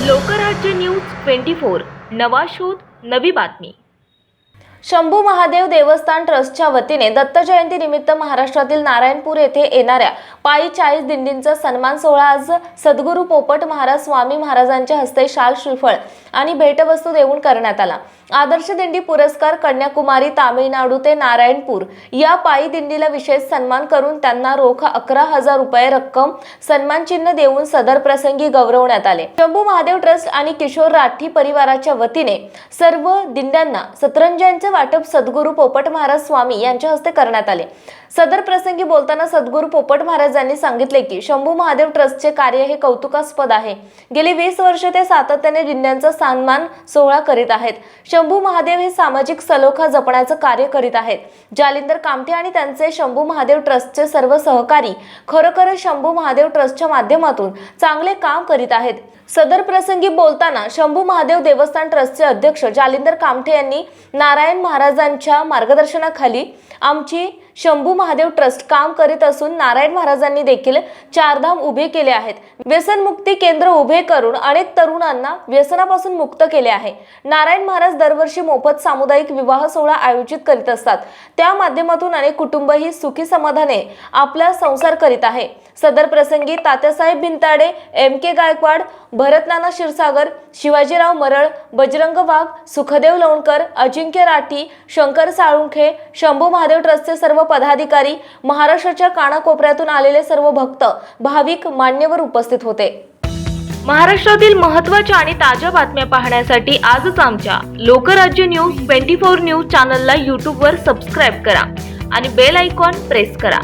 Lokrajya news twenty four नवा शोध नवी बातमी. शंभू महादेव देवस्थान ट्रस्टच्या वतीने दत्त महाराष्ट्रातील नारायणपूर येथे येणाऱ्या पायी चाळीस दिंडींचा सन्मान सोहळा आज सद्गुरू पोपट महाराज स्वामी महाराजांच्या हस्ते शाल श्रीफळ आणि भेटवस्तू देऊन करण्यात आला. आदर्श दिंडी पुरस्कार कन्याकुमारी तामिळनाडू ते नारायणपूर. या पायी दिंडीला विशेष सन्मान करून त्यांना रोख अकरा हजार रुपये रक्कम सन्मान चिन्ह देऊन सदर प्रसंगी गौरवण्यात आले. शंभू महादेव ट्रस्ट आणि किशोर राठी परिवाराच्या वतीने सर्व दिंड्यांना सतरंजांचे वाटप सद्गुरू पोपट महाराज स्वामी यांच्या हस्ते करण्यात आले. सदर प्रसंगी बोलताना सद्गुरू पोपट महाराजांनी सांगितले की शंभू महादेव ट्रस्टचे कार्य हे कौतुकास्पद आहे. गेली वीस वर्ष ते सातत्याने दिंड्यांचा सन्मान सोहळा करीत आहेत. शंभू महादेव हे सामाजिक सलोखा जपण्याचं कार्य करीत आहेत. जालिंदर कामठे आणि त्यांचे शंभू महादेव ट्रस्टचे सर्व सहकारी खरोखरच शंभू महादेव ट्रस्टच्या माध्यमातून चांगले काम करीत आहेत. सदर प्रसंगी बोलताना शंभू महादेव देवस्थान ट्रस्टचे अध्यक्ष जालिंदर कामठे यांनी नारायण महाराजांच्या मार्गदर्शनाखाली आमची शंभू महादेव ट्रस्ट काम करीत असून नारायण महाराजांनी देखील चारधाम उभे केले आहेत. व्यसनमुक्ती केंद्र उभे करून अनेक तरुणांना व्यसनापासून मुक्त केले आहे. नारायण महाराज दरवर्षी मोफत सामुदायिक विवाह सोहळा आयोजित करीत असतात. त्या माध्यमातून अनेक कुटुंब ही सुखी समाधाने आपला संसार करीत आहे. सदर प्रसंगी तात्यासाहेब भिंताडे एम के गायकवाड भरतनाना क्षीरसागर शिवाजीराव मरळ बजरंग वाघ सुखदेव लोणकर अजिंक्य राठी शंकर साळुंखे शंभू महादेव ट्रस्टचे सर्व सर्व पदाधिकारी महाराष्ट्राच्या कानाकोपऱ्यातून आलेले सर्व भक्त भाविक मान्यवर उपस्थित होते. महाराष्ट्रातील महत्त्वाच्या आणि ताज्या बातम्या पाहण्यासाठी आजच आमच्या Lokrajya news twenty four news चॅनलला यूट्यूबवर सबस्क्राईब करा आणि बेल आयकॉन प्रेस करा.